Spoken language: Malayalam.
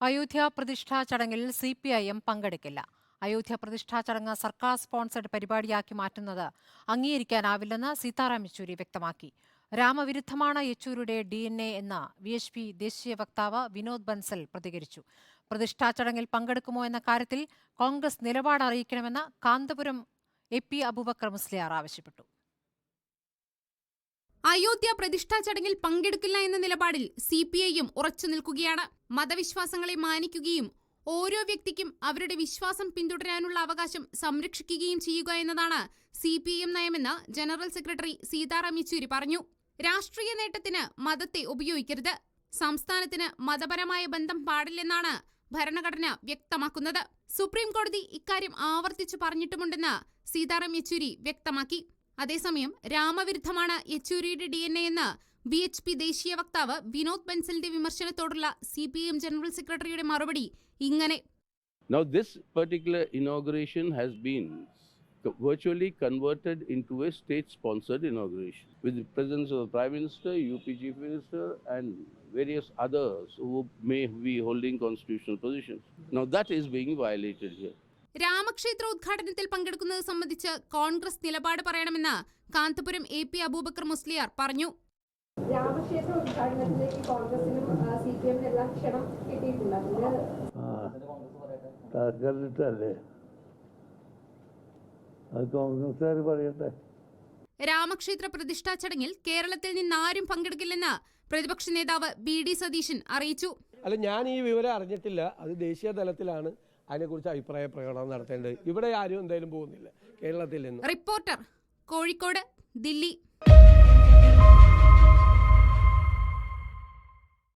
അയോധ്യ പ്രതിഷ്ഠാ ചടങ്ങിൽ സി പി ഐ എം പങ്കെടുക്കില്ല. അയോധ്യ പ്രതിഷ്ഠാ ചടങ്ങ് സർക്കാർ സ്പോൺസർഡ് പരിപാടിയാക്കി മാറ്റുന്നത് അംഗീകരിക്കാനാവില്ലെന്ന് സീതാറാം യെച്ചൂരി വ്യക്തമാക്കി. രാമവിരുദ്ധമാണ് യെച്ചൂരിയുടെ ഡി എൻ എ എന്ന് വി എച്ച് പി ദേശീയ വക്താവ് വിനോദ് ബൻസൽ പ്രതികരിച്ചു. പ്രതിഷ്ഠാ ചടങ്ങിൽ പങ്കെടുക്കുമോ എന്ന കാര്യത്തിൽ കോൺഗ്രസ് നിലപാട് അറിയിക്കണമെന്ന് കാന്തപുരം എ പി അബൂബക്കർ മുസ്ലിയാർ ആവശ്യപ്പെട്ടു. അയോധ്യ പ്രതിഷ്ഠാ ചടങ്ങിൽ പങ്കെടുക്കില്ല എന്ന നിലപാടിൽ സി പി ഐയും ഉറച്ചു നിൽക്കുകയാണ്. മതവിശ്വാസങ്ങളെ മാനിക്കുകയും ഓരോ വ്യക്തിക്കും അവരുടെ വിശ്വാസം പിന്തുടരാനുള്ള അവകാശം സംരക്ഷിക്കുകയും ചെയ്യുക എന്നതാണ് സി പി എം നയമെന്ന് ജനറൽ സെക്രട്ടറി സീതാറാം യെച്ചൂരി പറഞ്ഞു. രാഷ്ട്രീയ നേട്ടത്തിന് മതത്തെ ഉപയോഗിക്കരുത്. സംസ്ഥാനത്തിന് മതപരമായ ബന്ധം പാടില്ലെന്നാണ് ഭരണഘടന വ്യക്തമാക്കുന്നത്. സുപ്രീം കോടതി ഇക്കാര്യം ആവർത്തിച്ചു പറഞ്ഞിട്ടുമുണ്ടെന്ന് സീതാറാം യെച്ചൂരി വ്യക്തമാക്കി. അതേസമയം രാമവിരുദ്ധമാണ് യെച്ചൂരിയുടെ ഡി എൻ എ എന്ന് ബി എച്ച് പി ദേശീയ വക്താവ് വിനോദ് ബൻസലിന്റെ വിമർശനത്തോടുള്ള സി പി എം ജനറൽ സെക്രട്ടറിയുടെ മറുപടി ഇങ്ങനെ. Now this particular inauguration has been virtually converted in a state sponsored inauguration with presence of prime minister U P minister and various others who may be holding constitutional position now that is being violated here രാമക്ഷേത്ര ഉദ്ഘാടനത്തിൽ പങ്കെടുക്കുന്നത് സംബന്ധിച്ച് കോൺഗ്രസ് നിലപാട് പറയണമെന്ന് കാന്തപുരം എ പി അബൂബക്കർ മുസ്ലിയാർ പറഞ്ഞു. രാമക്ഷേത്ര ഉദ്ഘാടനത്തിലേക്ക് കോൺഗ്രസിനും സി പി എമ്മിനും എല്ലാം ക്ഷണം കിട്ടിയിട്ടുണ്ട്. അത് കോൺഗ്രസ്സുകാർ പറയട്ടെ. രാമക്ഷേത്ര പ്രതിഷ്ഠാ ചടങ്ങിൽ കേരളത്തിൽ നിന്ന് ആരും പങ്കെടുക്കില്ലെന്ന് പ്രതിപക്ഷ നേതാവ് ബി ഡി സതീശൻ അറിയിച്ചു. അല്ല ഞാൻ ഈ വിവരം അറിഞ്ഞിട്ടില്ല. അത് ദേശീയ തലത്തിലാണ് അതിനെക്കുറിച്ച് അഭിപ്രായ പ്രകടനം നടത്തേണ്ടത്. ഇവിടെ ആരും എന്തായാലും പോകുന്നില്ല കേരളത്തിൽ നിന്ന്. റിപ്പോർട്ടർ കോഴിക്കോട് ദില്ലി.